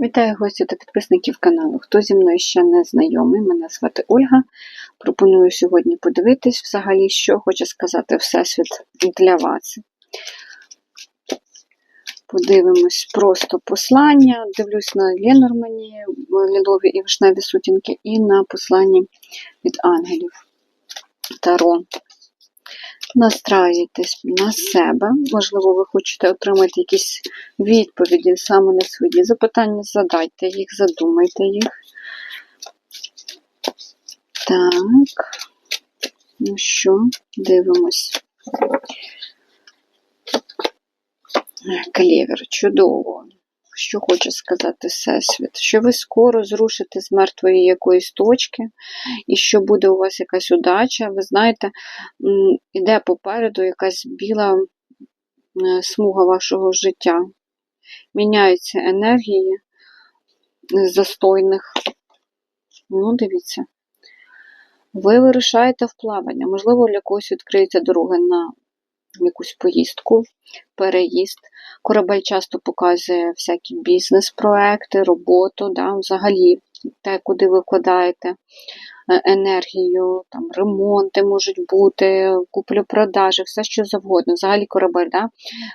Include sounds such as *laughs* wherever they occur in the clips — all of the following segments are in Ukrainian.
Вітаю гостів та підписників каналу. Хто зі мною ще не знайомий, мене звати Ольга. Пропоную сьогодні подивитись взагалі, що хоче сказати Всесвіт для вас. Подивимось просто послання. Дивлюсь на Ленормані, лілові і вишневі сутінки, і на посланні від ангелів Таро. Настраюйтесь на себе. Можливо, ви хочете отримати якісь відповіді саме на свої запитання. Задайте їх, задумайте їх. Так. Ну що, дивимось. Клєвер, чудово. Що хоче сказати Всесвіт? Що ви скоро зрушите з мертвої якоїсь точки, і що буде у вас якась удача. Ви знаєте, іде попереду якась біла смуга вашого життя. Міняються енергії застойних. Ну, дивіться. Ви вирушаєте в плавання. Можливо, для когось відкриється дорога на якусь поїздку, переїзд. Корабель часто показує всякі бізнес-проекти, роботу, да, взагалі те, куди ви вкладаєте е, енергію, там ремонти можуть бути, куплю-продажі, все що завгодно. Взагалі корабель, да?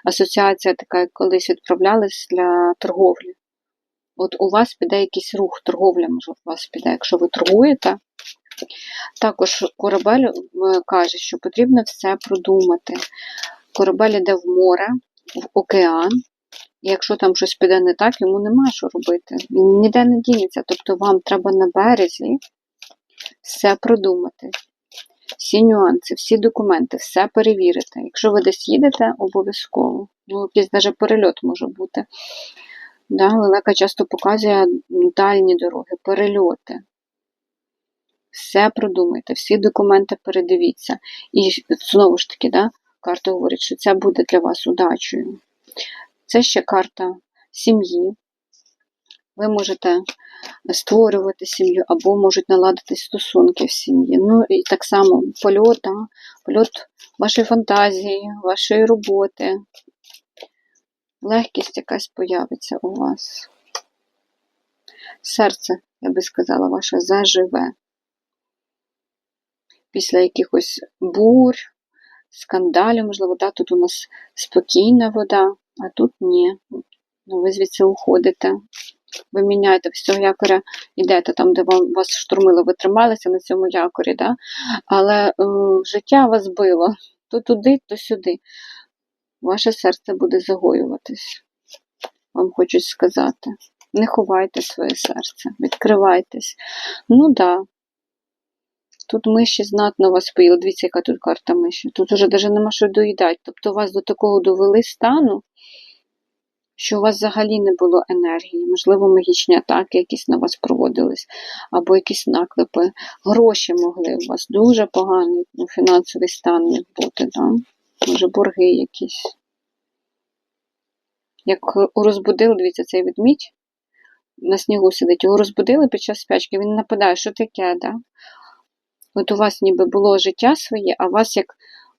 асоціація така, як колись відправлялась для торговлі. От у вас піде якийсь рух, торговля, може, у вас піде, якщо ви торгуєте. Також корабель е, каже, що потрібно все продумати. Корабель йде в море, в океан, якщо там щось піде не так, йому нема що робити. Він ніде не дінеться. Тобто вам треба на березі все продумати. Всі нюанси, всі документи, все перевірити. Якщо ви десь їдете, обов'язково. Ну, якийсь навіть перельот може бути. Да, Лелека часто показує дальні дороги, перельоти. Все продумайте, всі документи передивіться. І знову ж таки, да, карта говорить, що це буде для вас удачею. Це ще карта сім'ї. Ви можете створювати сім'ю або можуть наладитись стосунки в сім'ї. Ну і так само польот, польот вашої фантазії, вашої роботи. Легкість якась появиться у вас. Серце, я би сказала, ваше заживе після якихось бурь, скандалів, можливо, да, тут у нас спокійна вода, а тут ні. Ну, Ви звідси уходите. Ви міняєте з цього якоря, йдете там, де вам вас штурмило, ви трималися на цьому якорі, да? але е, життя вас било *laughs* то туди, то сюди. Ваше серце буде загоюватись. Вам хочуть сказати. Не ховайте своє серце, відкривайтесь. Ну так, да, Тут миші знатно вас поїли. Дивіться, яка тут карта миші. Тут уже навіть нема що доїдати. Тобто вас до такого довели стану, що у вас взагалі не було енергії. Можливо, магічні атаки якісь на вас проводились, або якісь наклепи. Гроші могли у вас дуже поганий ну, фінансовий стан міг бути. Да? Може, борги якісь. Як розбудили, дивіться, цей ведмідь на снігу сидить, його розбудили під час спячки, він нападає, що таке, да? От у вас ніби було життя своє, а вас як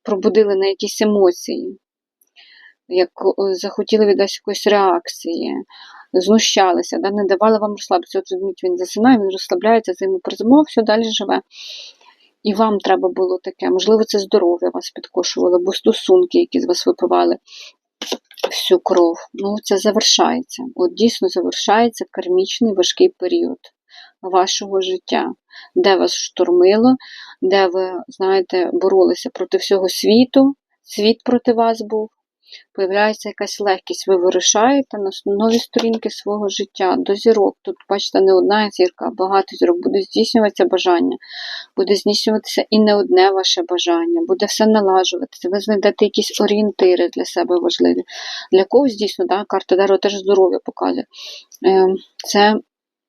пробудили на якісь емоції, як захотіли від вас якоїсь реакції, знущалися, да, не давали вам розслабитися. От відміть, він засинає, він розслабляється, за йому все далі живе. І вам треба було таке. Можливо, це здоров'я вас підкошувало, або стосунки, які з вас випивали всю кров. Ну, це завершається. От дійсно завершається кармічний важкий період вашого життя, де вас штурмило, де ви, знаєте, боролися проти всього світу, світ проти вас був. Появляється якась легкість, ви вирушаєте на нові сторінки свого життя, до зірок. Тут, бачите, не одна зірка, а багато зірок. Буде здійснюватися бажання, буде здійснюватися і не одне ваше бажання, буде все налажуватися. Ви знайдете якісь орієнтири для себе важливі. Для когось дійсно, да, карта дерева теж здоров'я показує. Ем, це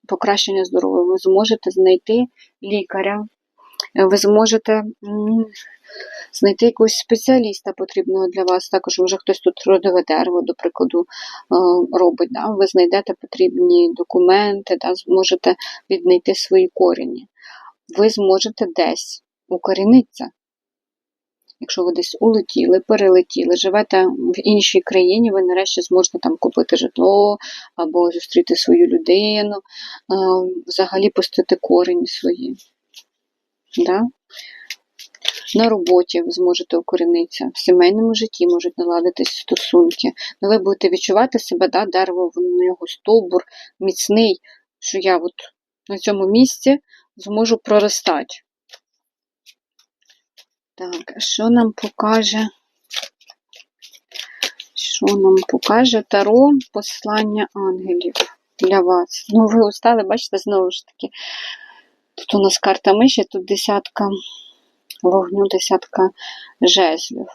покращення здоров'я, ви зможете знайти лікаря, ви зможете знайти якогось спеціаліста потрібного для вас. Також, може, хтось тут родове дерево, до прикладу, е, робить. Да? Ви знайдете потрібні документи, да? зможете віднайти свої корені. Ви зможете десь укорінитися. Якщо ви десь улетіли, перелетіли, живете в іншій країні, ви нарешті зможете там купити житло або зустріти свою людину, взагалі пустити корені свої. Да? На роботі ви зможете укорінитися, в сімейному житті можуть наладитись стосунки. Ну, ви будете відчувати себе, да, дерево в нього стовбур міцний, що я от на цьому місці зможу проростати. Так, що нам покаже? Що нам покаже Таро послання ангелів для вас? Ну, ви устали, бачите, знову ж таки. Тут у нас карта миші, тут десятка вогню, десятка жезлів.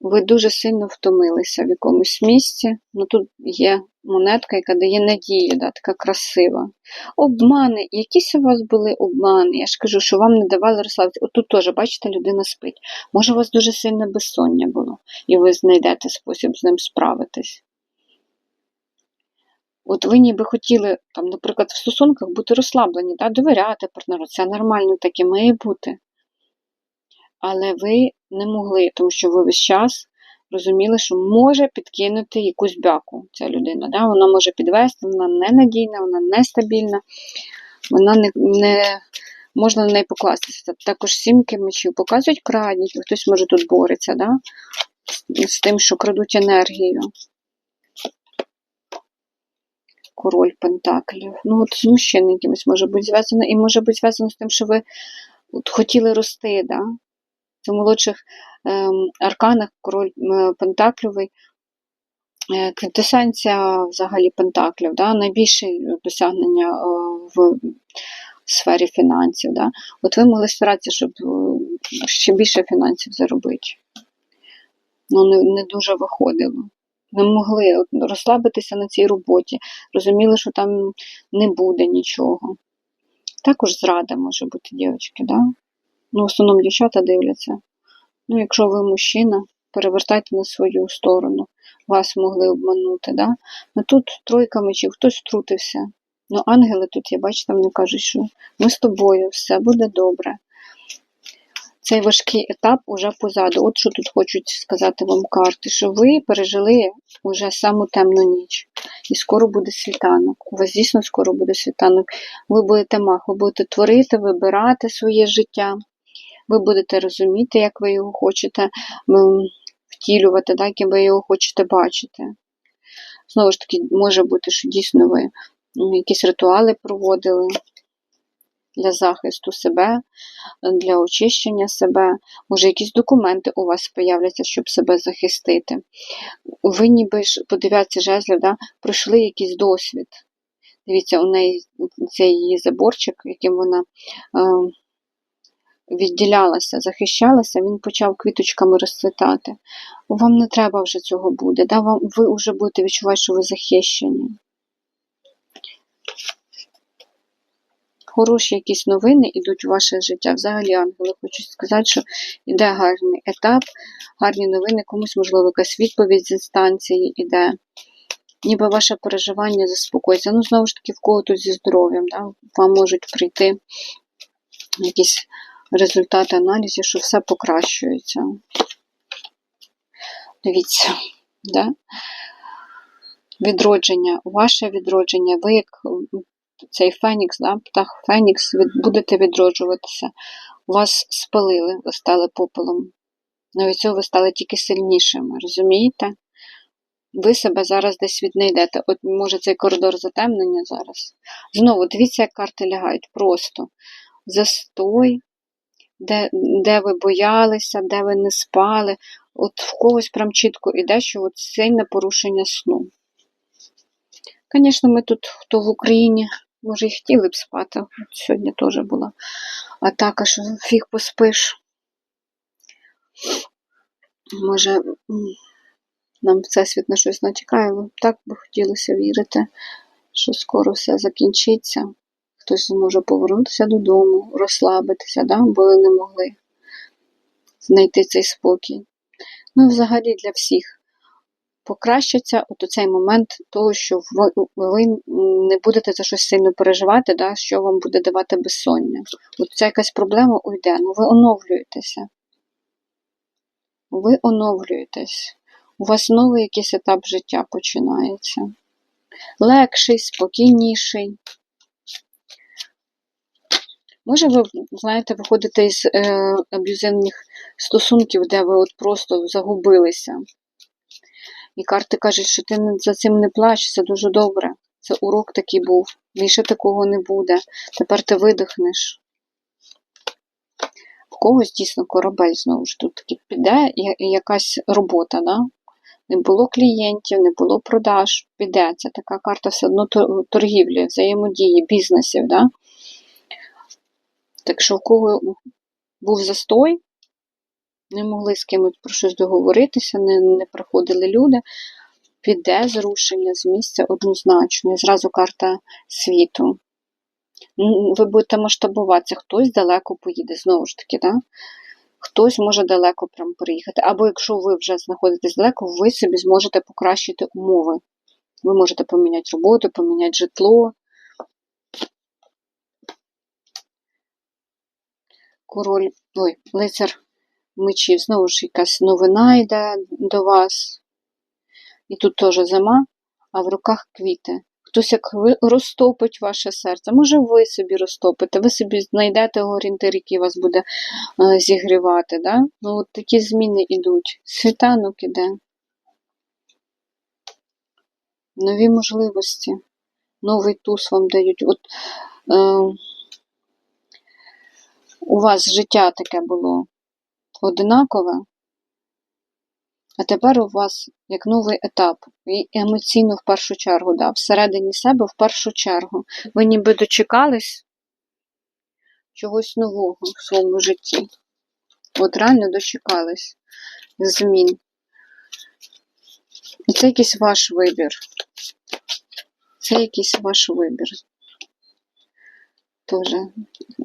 Ви дуже сильно втомилися в якомусь місці. Ну тут є монетка, яка дає надію, да, така красива. Обмани, якісь у вас були обмани. Я ж кажу, що вам не давали розслабитися. От тут теж, бачите, людина спить. Може, у вас дуже сильне безсоння було, і ви знайдете спосіб з ним справитись. От ви ніби хотіли, там, наприклад, в стосунках бути розслаблені, да, довіряти партнеру, це нормально, так і має бути. Але ви не могли, тому що ви весь час розуміли, що може підкинути якусь бяку ця людина. Да? Вона може підвести, вона ненадійна, вона нестабільна, вона не, не можна на неї покластися. Також сімки мечів показують крадників, хтось може тут бореться да? з тим, що крадуть енергію. Король Пентаклів. Ну, от з мужчиною якимось може бути зв'язано, і може бути зв'язано з тим, що ви от хотіли рости, да? Це молодших арканах король е, Пентакльовий. Е, квінтесенція взагалі Пентаклів, да? найбільше досягнення е, в сфері фінансів. Да? От ви могли старатися, щоб ще більше фінансів заробити. Ну, не, не дуже виходило. Не могли розслабитися на цій роботі, розуміли, що там не буде нічого. Також зрада може бути, дівчатки, да? Ну, в основному дівчата дивляться. Ну, якщо ви мужчина, перевертайте на свою сторону. Вас могли обманути. Да? Ну тут тройка мечів, хтось втрутився. Ну, ангели тут, я бачите, мені кажуть, що ми з тобою, все буде добре. Цей важкий етап уже позаду. От що тут хочуть сказати вам карти, що ви пережили вже саму темну ніч. І скоро буде світанок. У вас дійсно скоро буде світанок. Ви будете мах, ви будете творити, вибирати своє життя. Ви будете розуміти, як ви його хочете втілювати, так, як ви його хочете бачити. Знову ж таки, може бути, що дійсно ви якісь ритуали проводили для захисту себе, для очищення себе, може, якісь документи у вас появляться, щоб себе захистити. Ви ніби ж, по дев'ятці жезлів, да, пройшли якийсь досвід. Дивіться, у неї цей її заборчик, яким вона е, відділялася, захищалася, він почав квіточками розцвітати. Вам не треба вже цього буде. Да? Вам, Ви вже будете відчувати, що ви захищені. Хороші якісь новини йдуть у ваше життя. Взагалі, ангели хочуть сказати, що йде гарний етап, гарні новини, комусь, можливо, якась відповідь з інстанції йде. Ніби ваше переживання заспокоїться. Ну, знову ж таки, в кого тут зі здоров'ям, да? вам можуть прийти якісь результати аналізів, що все покращується. Дивіться, да? відродження, ваше відродження, ви як цей Фенікс, да? птах Фенікс, будете відроджуватися. Вас спалили, ви стали попелом. Навіть цього ви стали тільки сильнішими, розумієте? Ви себе зараз десь віднайдете. От, може, цей коридор затемнення зараз. Знову, дивіться, як карти лягають. Просто застой, де де ви боялися, де ви не спали. От в когось прям чітко іде, що от сильне порушення сну. Звісно, ми тут, хто в Україні, може, і хотіли б спати. От Сьогодні теж була атака, що фіг поспиш. Може, нам Всесвіт на щось натякає, так би хотілося вірити, що скоро все закінчиться хтось зможе повернутися додому, розслабитися, да? бо ви не могли знайти цей спокій. Ну, взагалі для всіх покращиться от цей момент того, що ви не будете за щось сильно переживати, да? що вам буде давати безсоння. От ця якась проблема уйде, ну ви оновлюєтеся. ви оновлюєтесь. У вас новий якийсь етап життя починається. Легший, спокійніший. Може, ви, знаєте, виходите із е, аб'юзивних стосунків, де ви от просто загубилися. І карти кажуть, що ти за цим не плач, це дуже добре. Це урок такий був. Більше такого не буде. Тепер ти видихнеш. В когось дійсно корабель знову ж тут таки піде, якась робота, да? Не було клієнтів, не було продаж, піде. Це така карта все одно торгівлі, взаємодії, бізнесів. Да? Так що кого був застой, не могли з кимось про щось договоритися, не, не приходили люди, піде зрушення з місця однозначно. І зразу карта світу. Ви будете масштабуватися, хтось далеко поїде, знову ж таки, да? хтось може далеко прям приїхати. Або якщо ви вже знаходитесь далеко, ви собі зможете покращити умови. Ви можете поміняти роботу, поміняти житло. Король, ой, лицар мечів, знову ж якась новина йде до вас. І тут теж зима, а в руках квіти. Хтось як розтопить ваше серце. Може, ви собі розтопите, ви собі знайдете орієнтир, який вас буде е, зігрівати. Да? Ну, от такі зміни йдуть. Світанок іде. Нові можливості. Новий туз вам дають. От, е, у вас життя таке було одинакове, а тепер у вас як новий етап. І емоційно в першу чергу, да, всередині себе в першу чергу. Ви ніби дочекались чогось нового в своєму житті. От реально дочекались змін. І це якийсь ваш вибір. Це якийсь ваш вибір. Тоже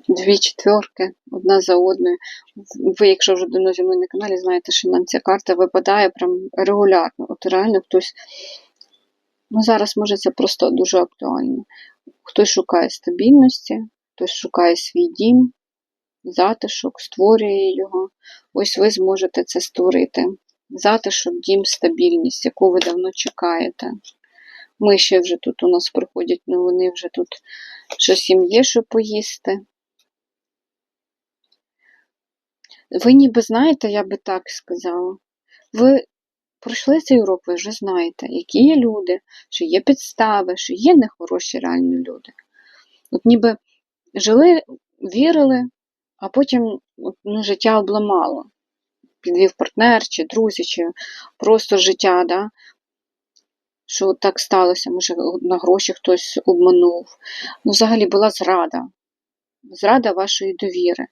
дві четверки, одна за одною. Ви, якщо вже давно зі мною на каналі, знаєте, що нам ця карта випадає прям регулярно. От реально хтось. Ну, зараз може це просто дуже актуально. Хтось шукає стабільності, хтось шукає свій дім, затишок, створює його. Ось ви зможете це створити. Затишок, дім, стабільність, яку ви давно чекаєте. Ми ще вже тут у нас приходять новини, вже тут щось їм є, що поїсти. Ви ніби знаєте, я би так сказала. Ви пройшли цей урок, ви вже знаєте, які є люди, що є підстави, що є нехороші реальні люди. От ніби жили, вірили, а потім от, ну, життя обламало. Підвів партнер, чи друзі, чи просто життя, да? Що так сталося, може, на гроші хтось обманув. Ну, взагалі була зрада. Зрада вашої довіри.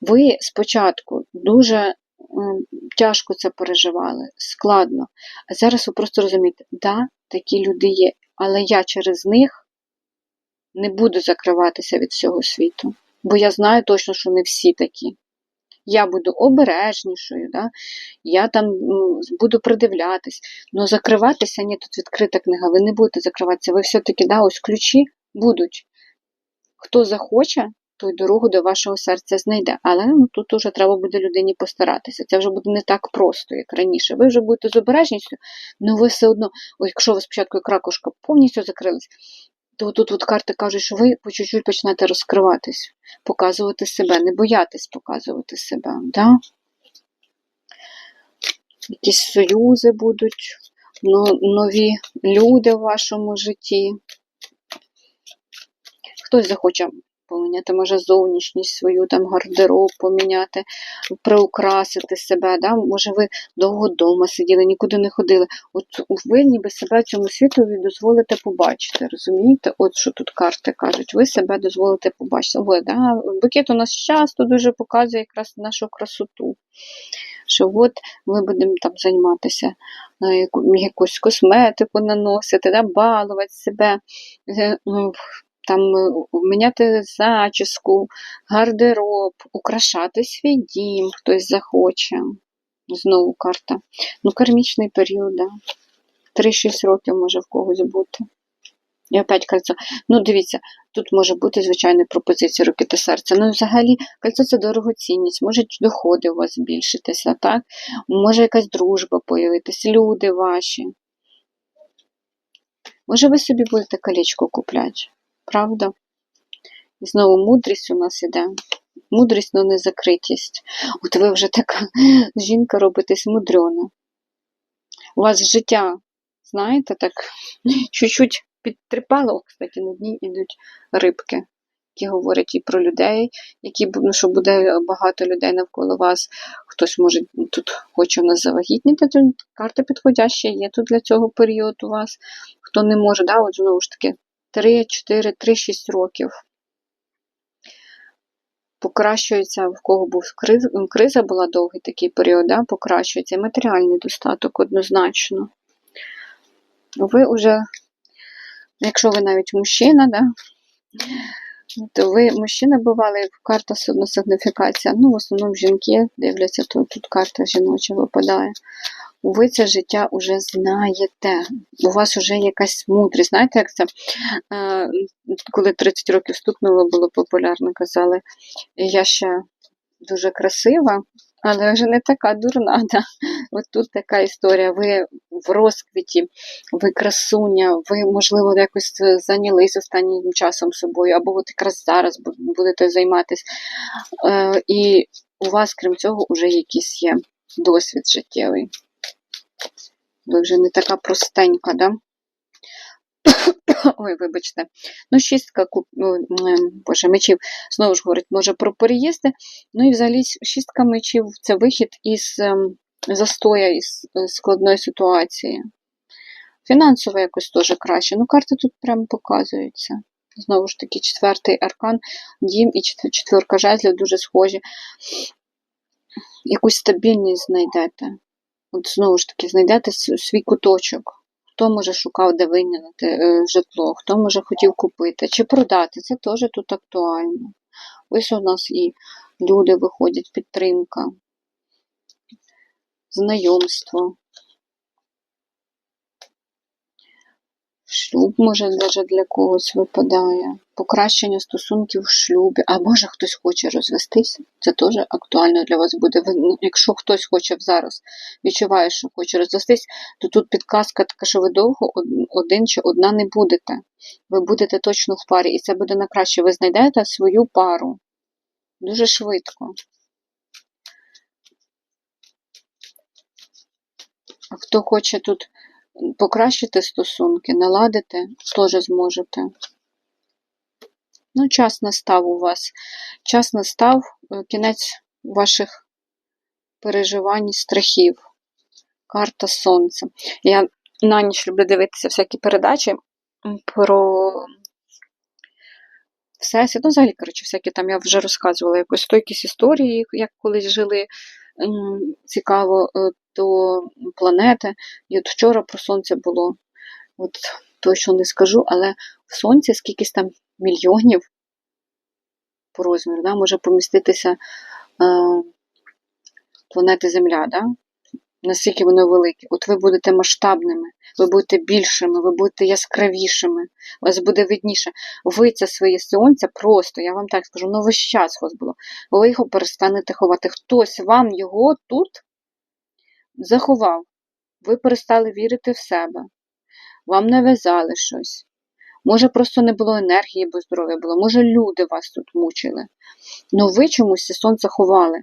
Ви спочатку дуже м, тяжко це переживали, складно. А зараз ви просто розумієте, да, такі люди є, але я через них не буду закриватися від всього світу. Бо я знаю точно, що не всі такі. Я буду обережнішою, да? я там буду придивлятись. але закриватися, ні, тут відкрита книга, ви не будете закриватися, ви все-таки, да, ось ключі будуть. Хто захоче, той дорогу до вашого серця знайде. Але ну, тут уже треба буде людині постаратися. Це вже буде не так просто, як раніше. Ви вже будете з обережністю, але ви все одно, якщо ви спочатку як ракушка повністю закрились, то тут от карти кажуть, що ви по чуть-чуть почнете розкриватись, показувати себе, не боятись показувати себе. Да? Якісь союзи будуть, нові люди в вашому житті. Хтось захоче поміняти, може, зовнішність свою, там гардероб поміняти, приукрасити себе. Да? Може, ви довго вдома сиділи, нікуди не ходили. От ви ніби себе цьому світові дозволите побачити. Розумієте? От що тут карти кажуть, ви себе дозволите побачити. Ви, да? Букет у нас часто дуже показує якраз нашу красоту. Що от ми будемо там займатися, е, яку- якусь косметику наносити, да? балувати себе. Там е, міняти зачіску, гардероб, украшати свій дім, хтось захоче. Знову карта. Ну, кармічний період, да. 3-6 років може в когось бути. І опять кольцо. Ну, дивіться, тут може бути, звичайно, пропозиція руки та серця. Ну, взагалі, кольцо це дорогоцінність, можуть доходи у вас збільшитися, так? Може якась дружба появитись, люди ваші. Може, ви собі будете колечко купляти, правда? І знову мудрість у нас іде. Мудрість, але не закритість. От ви вже така *laughs* жінка робитесь мудрена. У вас життя, знаєте, так *laughs* чуть-чуть підтріпало, О, кстати, на дні йдуть рибки, які говорять і про людей, які ну, що буде багато людей навколо вас. Хтось може тут хоче в нас завагітніти, то карта підходяща є тут для цього періоду у вас. Хто не може, да, от знову ж таки, 3, 4, 3, 6 років. Покращується, в кого був криз, криза була довгий такий період, да, покращується і матеріальний достаток однозначно. Ви вже, якщо ви навіть мужчина, да, то ви мужчина бували, карта все одно сигніфікація. Ну, в основному жінки дивляться, то тут карта жіноча випадає. Ви це життя вже знаєте. У вас вже якась мудрість. Знаєте, як це? Е, коли 30 років стукнуло, було популярно, казали, я ще дуже красива, але вже не така дурна. *laughs* Да? От тут така історія. Ви в розквіті, ви красуня, ви, можливо, якось зайнялись останнім часом собою, або от якраз зараз будете займатися. Е, і у вас, крім цього, вже якийсь є досвід життєвий. Ви вже не така простенька, да? *coughs* Ой, вибачте. Ну, шістка куп... ну, Боже, мечів знову ж говорить, може про переїзди. Ну і взагалі шістка мечів це вихід із ем, застоя, із е, складної ситуації. Фінансово якось теж краще. Ну, карти тут прямо показуються. Знову ж таки, четвертий аркан, дім і четверка жезлів дуже схожі. Якусь стабільність знайдете. От знову ж таки, знайдете свій куточок. Хто може шукав, де вийняти е, житло, хто може хотів купити чи продати. Це теж тут актуально. Ось у нас і люди виходять, підтримка, знайомство. Шлюб, може, навіть для когось випадає. Покращення стосунків в шлюбі. А може хтось хоче розвестись. Це теж актуально для вас буде. Ну, Якщо хтось хоче зараз, відчуває, що хоче розвестись, то тут підказка така, що ви довго один чи одна не будете. Ви будете точно в парі, і це буде на краще. Ви знайдете свою пару дуже швидко. Хто хоче тут покращити стосунки, наладити, теж зможете. Ну, час настав у вас. Час настав, е, кінець ваших переживань, страхів. Карта Сонця. Я на ніч люблю дивитися всякі передачі про всесвіт. Ну, взагалі, коротше, всякі там я вже розказувала якось то якісь історії, як колись жили. Цікаво, е, до планети. І от вчора про сонце було. От точно не скажу, але в сонці скількись там мільйонів по розміру, да, може поміститися е, планети Земля, да? Наскільки воно велике. От ви будете масштабними, ви будете більшими, ви будете яскравішими, у вас буде видніше. Ви це своє сонце просто, я вам так скажу, ну весь час у вас було. Ви його перестанете ховати. Хтось вам його тут заховав. Ви перестали вірити в себе. Вам нав'язали щось. Може, просто не було енергії, бо здоров'я було. Може, люди вас тут мучили. Ну ви чомусь це сонце ховали.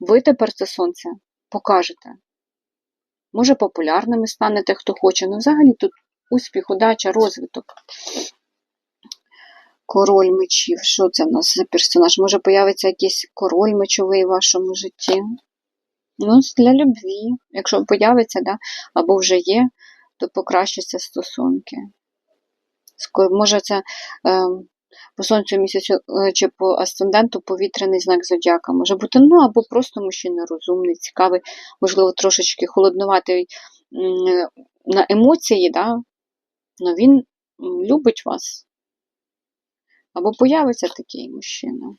Ви тепер це сонце покажете. Може, популярними станете, хто хоче. Ну, взагалі тут успіх, удача, розвиток. Король мечів. Що це в нас за персонаж? Може, появиться якийсь король мечовий в вашому житті? Ну, для любві. Якщо появиться, да, або вже є, то покращаться стосунки. Може, це е, по сонцю місяцю е, чи по асценденту повітряний знак зодіака може бути. Ну, або просто мужчина розумний, цікавий, можливо, трошечки холоднуватий на емоції, да? але він любить вас. Або появиться такий мужчина.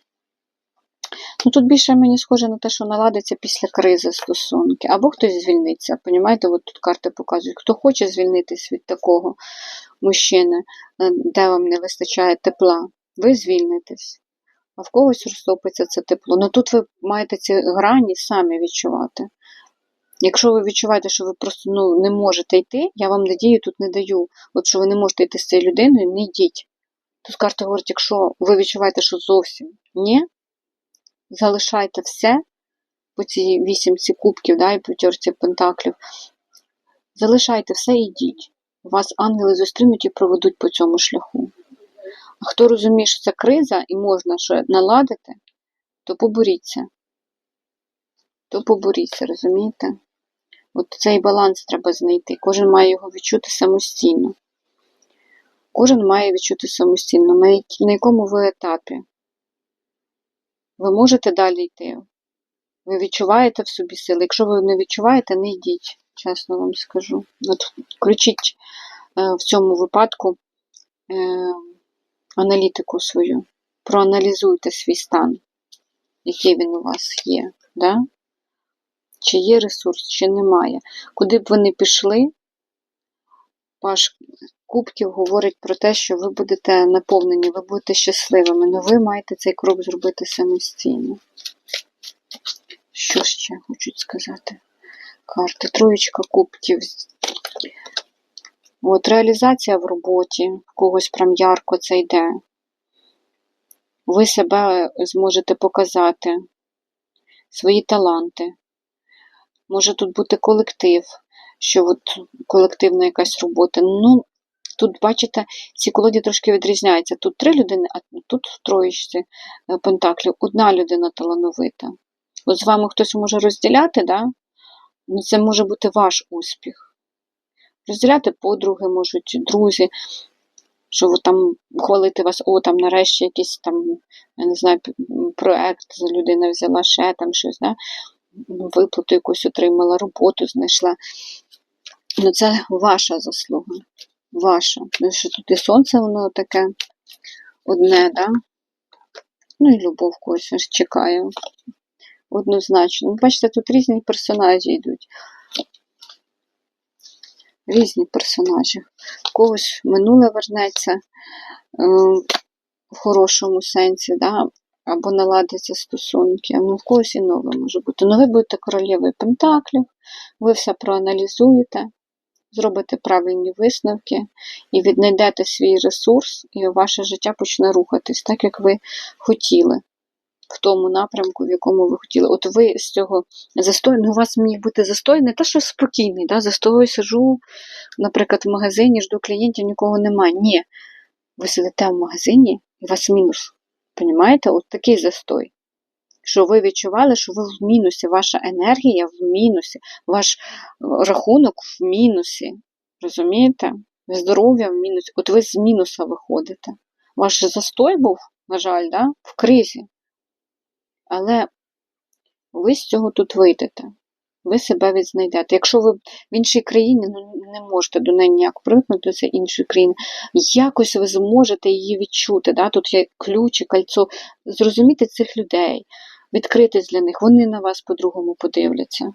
Ну тут більше мені схоже на те, що наладиться після кризи стосунки. Або хтось звільниться. Понімаєте, от тут карти показують, хто хоче звільнитись від такого мужчини, е, де вам не вистачає тепла, ви звільнитесь. А в когось розтопиться це тепло. Ну тут ви маєте ці грані самі відчувати. Якщо ви відчуваєте, що ви просто ну, не можете йти, я вам надію тут не даю. От що ви не можете йти з цією людиною, не йдіть. Тут карта говорить, якщо ви відчуваєте, що зовсім ні, залишайте все по цій вісімці кубків да, і п'ятерці пентаклів. Залишайте все і йдіть. Вас ангели зустрінуть і проведуть по цьому шляху. А хто розуміє, що це криза і можна що наладити, то поборіться. То поборіться, розумієте? От цей баланс треба знайти. Кожен має його відчути самостійно. Кожен має відчути самостійно, на якому ви етапі. Ви можете далі йти. Ви відчуваєте в собі сили. Якщо ви не відчуваєте, не йдіть, чесно вам скажу. От включіть е, в цьому випадку е, аналітику свою. Проаналізуйте свій стан, який він у вас є. Да? Чи є ресурс, чи немає. Куди б ви не пішли, Паш Кубків говорить про те, що ви будете наповнені, ви будете щасливими, але ви маєте цей крок зробити самостійно. Що ще хочуть сказати? Карти. Троєчка кубків. От, реалізація в роботі, в когось прям ярко це йде. Ви себе зможете показати, свої таланти. Може тут бути колектив, що от колективна якась робота. Ну, тут, бачите, ці колоді трошки відрізняються. Тут три людини, а тут в троєчці е, пентаклів одна людина талановита. От з вами хтось може розділяти, да? ну, це може бути ваш успіх. Розділяти подруги можуть, друзі, що там хвалити вас, о, там нарешті якийсь там, я не знаю, проект людина взяла ще там щось, да? виплату якусь отримала, роботу знайшла. Ну, це ваша заслуга. Ваша. Тому що тут і сонце, воно таке одне, да? Ну і любов когось аж чекає. Однозначно. Ну, бачите, тут різні персонажі йдуть. Різні персонажі. Когось минуле вернеться е, в хорошому сенсі, да? або наладяться стосунки, а ну, в когось і нове може бути. Ну, ви будете королевою пентаклів, ви все проаналізуєте, зробите правильні висновки і віднайдете свій ресурс, і ваше життя почне рухатись так, як ви хотіли. В тому напрямку, в якому ви хотіли. От ви з цього застою, ну у вас міг бути застой, не те, що спокійний, да? застой сижу, наприклад, в магазині, жду клієнтів, нікого немає. Ні. Ви сидите в магазині, і у вас мінус. Понімаєте? От такий застой. Що ви відчували, що ви в мінусі, ваша енергія в мінусі, ваш е, рахунок в мінусі. Розумієте? Здоров'я в мінусі. От ви з мінуса виходите. Ваш застой був, на жаль, да? в кризі. Але ви з цього тут вийдете. Ви себе відзнайдете. Якщо ви в іншій країні, ну не можете до неї ніяк привикнути цієї іншої країни, якось ви зможете її відчути. Да? Тут є ключ і кольцо. Зрозуміти цих людей, відкритись для них, вони на вас по-другому подивляться.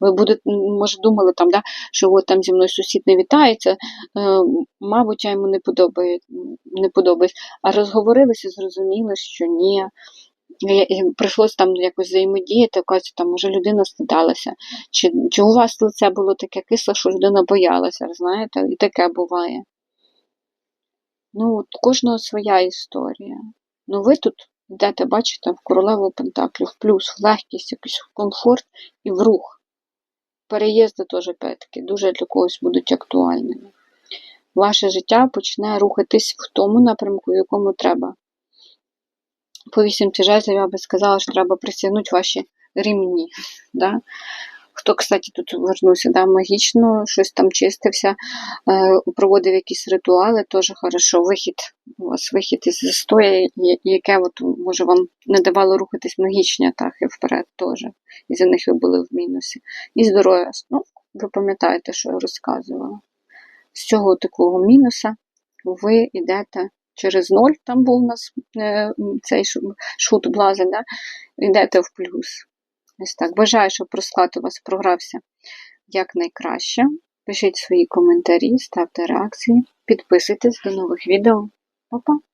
Ви будете, може, думали, там, да, що от там зі мною сусід не вітається, е, мабуть, я йому не подобає, не подобається. А розговорилися, зрозуміли, що ні. І Прийшлось там якось взаємодіяти, оказується, там може людина стидалася. Чи, чи у вас лице було таке кисле, що людина боялася, знаєте, і таке буває. Ну, от кожного своя історія. Ну, ви тут йдете, бачите, в королеву Пентаклів, плюс в легкість, якийсь в комфорт і в рух. Переїзди теж опять-таки дуже для когось будуть актуальними. Ваше життя почне рухатись в тому напрямку, в якому треба. По вісімці жезлів я би сказала, що треба присягнути ваші рівні. Да? Хто, кстати, тут вернувся, да, магічно, щось там чистився, е, проводив якісь ритуали, теж хорошо. Вихід, у вас вихід із застоя, яке от, може вам не давало рухатись магічні атаки вперед теж. І за них ви були в мінусі. І здоров'я. Ну, ви пам'ятаєте, що я розказувала. З цього такого мінуса ви йдете через ноль, там був у нас е, цей шут блази, да? йдете в плюс. Ось так. Бажаю, щоб розклад у вас програвся якнайкраще. Пишіть свої коментарі, ставте реакції, підписуйтесь до нових відео. Па-па!